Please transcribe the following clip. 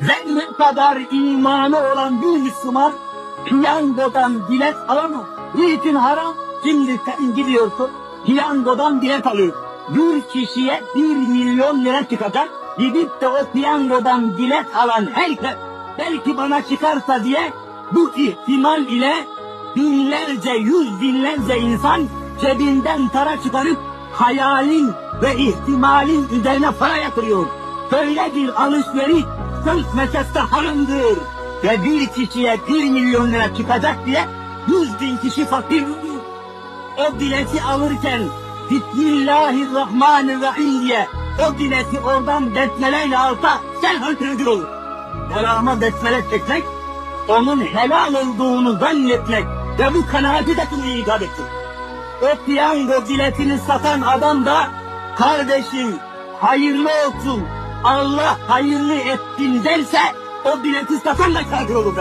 zerre kadar imanı olan bir Müslüman piyangodan bilet alamaz. Niçin haram? Şimdi sen gidiyorsun piyangodan bilet alıyor. Bir kişiye bir milyon lira çıkacak. Gidip de o piyangodan bilet alan herkes belki bana çıkarsa diye bu ihtimal ile binlerce, yüz binlerce insan cebinden para çıkarıp hayalin ve ihtimalin üzerine para yatırıyor. Böyle bir alışveriş söz meselesi haramdır. Ve bir kişiye bir milyon lira çıkacak diye yüz bin kişi fakir oluyor. O bileti alırken Bismillahirrahmanirrahim diye o bileti oradan besmeleyle alsa sen hakirdir olur. Helama besmele çekmek, onun helal olduğunu zannetmek ve bu kanaati de kılmayı icap etsin. O piyango biletini satan adam da kardeşim hayırlı olsun Allah hayırlı etsin derse o bileti satan da kafir olur.